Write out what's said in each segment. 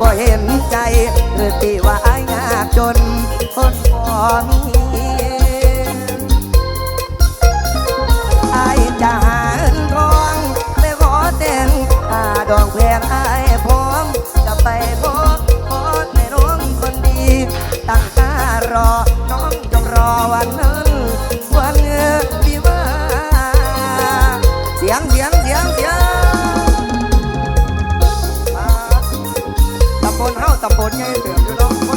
บ่เห็นใจหรือที่ว่าอายยากจนคนบ่มีอายจะหาเงินทองไปขอแต่งอาดองเพ นเฮาตำบลใหญ่เติมอยู่เนาะ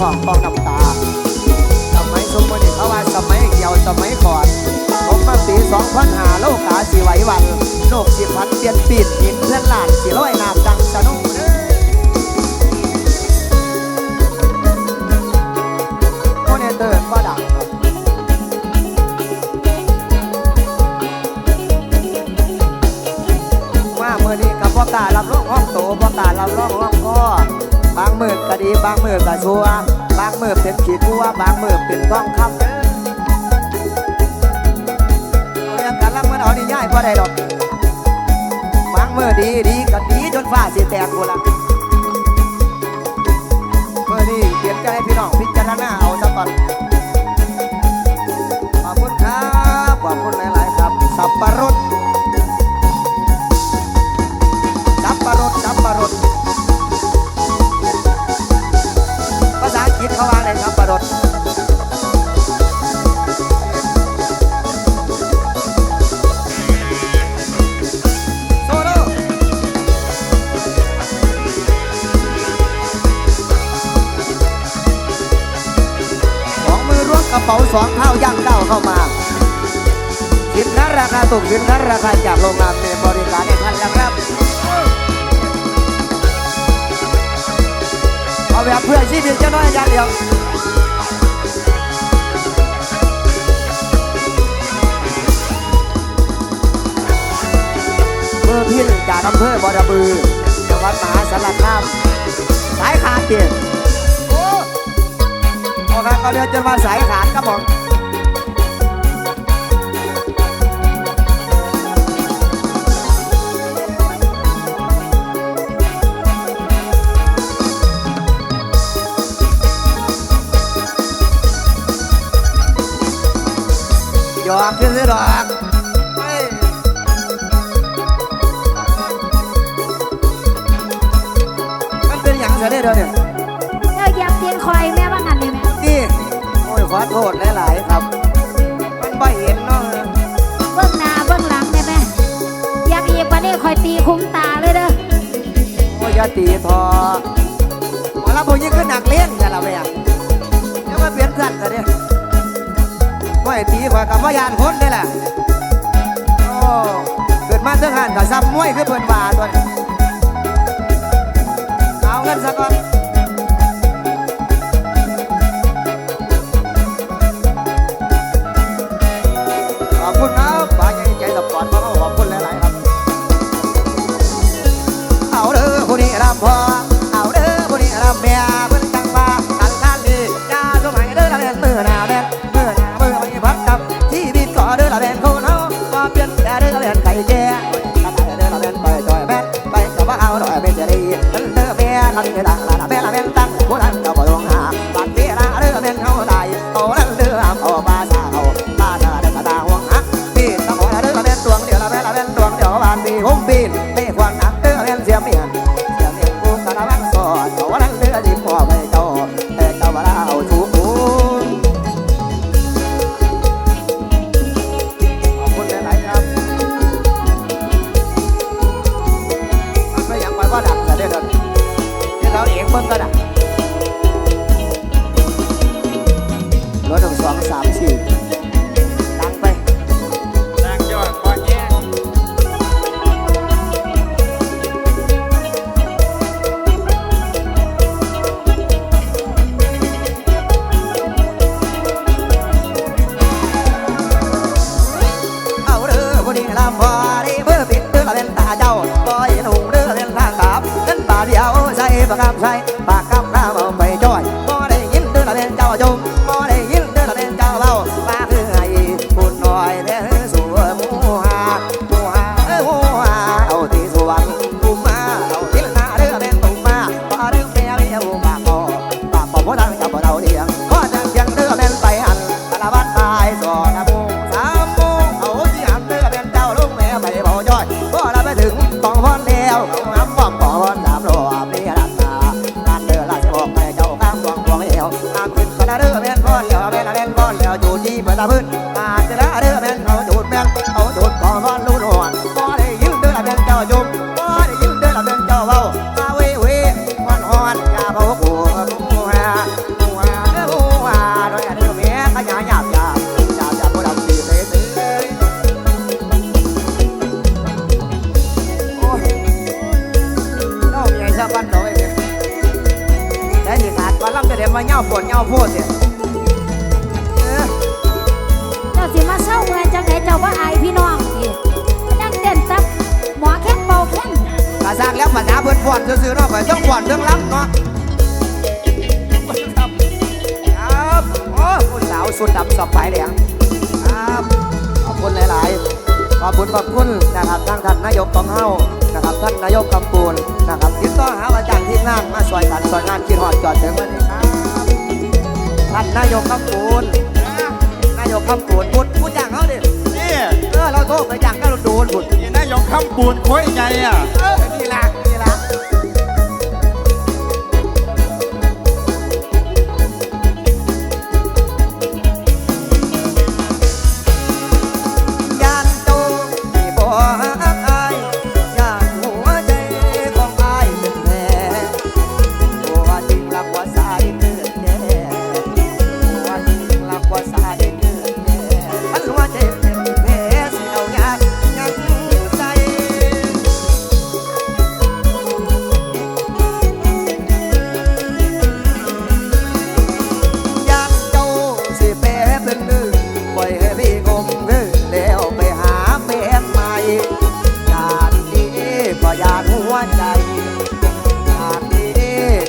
ของกองน้ำตา สมัยสมบูรณ์เขาว่าสมัยเกี่ยวสมัยก่อนผมมาปีสองพันหาโลกาสีไหววันโลกสิพันเปลี่ยนปีดหินเพื่อนหลานสีร้อยน้ำดังสนุกเด้อโมเนเตอร์ก็ดังว่าเมื่อนี้กับพ่อกล้ารับรองห้องโตพ่อกล้ารับรองห้องพ่อ มือก็ดีบางมือก็ชัวบางมือเป็นขีดบัวบางมือเป็นทองคำเด้าเรื่องการรับเงินเอานี่ย่ายพอได้ดอกบางมือดีดีก็ดีจนฟ้าสิแตกหมดละเมื่อนี้เปลี่ยนใจพี่น้องพิจารณาเอาซะก่อนขอบคุณครับขอบคุณหลาย ๆ ครับ สับปะรด เป๋าสองเท่าย่างเก้าเข้ามาสินค้าราคาถูกสินค้าราคาจากโรงงานมีบริการให้ท่านแล้วครับเอาแบบเพื่อชีวิตเจ้าน้อยอย่างเดียวเมื่อพี่หนึ่งจากอำเภอบ่อระบือจังหวัดมหาสารคามสายคาดเกียง ครับเขาเรียกจนมาสายขาดครับผมยอมขึ้นหรือหรอมัเป็นอย่างไรเด้อเนี่ย โทษหลายๆครับ มันบ่เห็นเนาะเบื้องหน้าเบื้องหลังได้ไหมอยากอีกวันนี้คอยตีคุ้มตาเลยเด้อโอ้ยตีทอหมอลำบพวกนี้ขึ้นหนักเลี้ยงแต่ละเมียาดี๋วมาเปลี่ยนสัตว์กันเนี่ยไม่ตีข่อยกับว่ายานพนได้แหละโอ้เกิดมาเสื้อหันแต่ซ้ำมวขึ้นเพิ่นบาตัวเอาเงินซะก่อน 花。าล่ำจะเด็ดาเงาปวดเงาโพดเนี่ยเจ้าสิมาเศร้าเมื่อยจังไหนเจ้าว่าอายพี่น้องสินั่งเต้นตับหมอแค้นเบาแค้นกระซากแล้วภาษาเพิ่นฟอนซื้อเนาะไปต้องฟอนเรื่องล้ำเนาะครับโอ้สาวสุดดับสอบไปเลยครับขอบคุณหลาย ๆ ขอบคุณขอบคุณนะครับทางท่านนายกของเฮานะครับท่านนายกคำปูนนะครับติดต่อหาอาจารย์ที่งานมาสวยกันสวยงานคิดหอดจอดถึงวันนี้ครับท่านนายกคำปูนนายกคำปูนพูดพูดอย่างเขาดินี่เออเราโทษไปอย่างก็โดนพุญนายกคำปูนโค้ยใจอะ วใจหากดี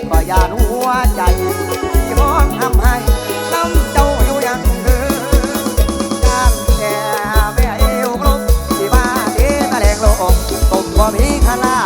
ก็อย่าหัวใจที่มองทำให้น้ำเจ้าอยู่อย่างเดิมการแต่แม่เอวกลบที่บ้านเดตะแลงลกตบบ่มีคลา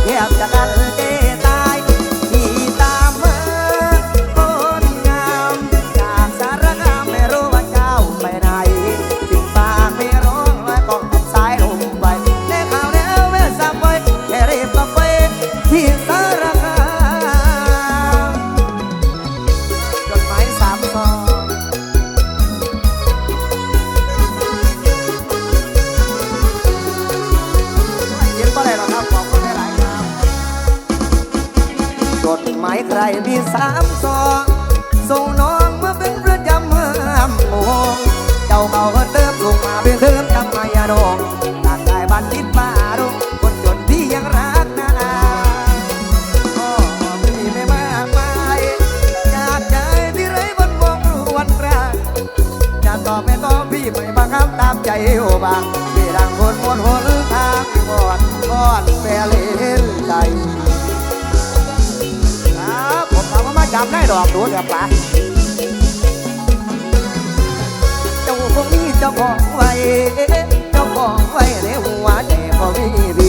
yeah. เลนใจผมทำมาจับได้ดอกดูเดี๋ยวปะเจ้าคงมีเจ้าของไว้ เจ้าของไว้ในหัวใจพอมี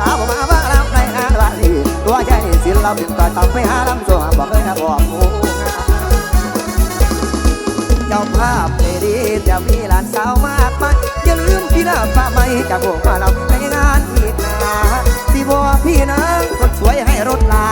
สาวมาว่าลำในงานวาลีตัวใจสิลปินต่อยำไม่หาลำสวงบอกเลยนะบอกโอ้เจ้าภาพดียดีจะมีหลานสาวมากมายอย่าลืมพี่นาฟ้าไม่จากวงมาลำในงานอีกนะสิบัวพี่นางคนสวยให้รถลา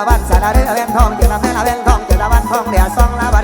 าวันสาลาเรือแวนทองเจอละแม่ละแวนทองเจอละวันทองเดี๋ยวซองละ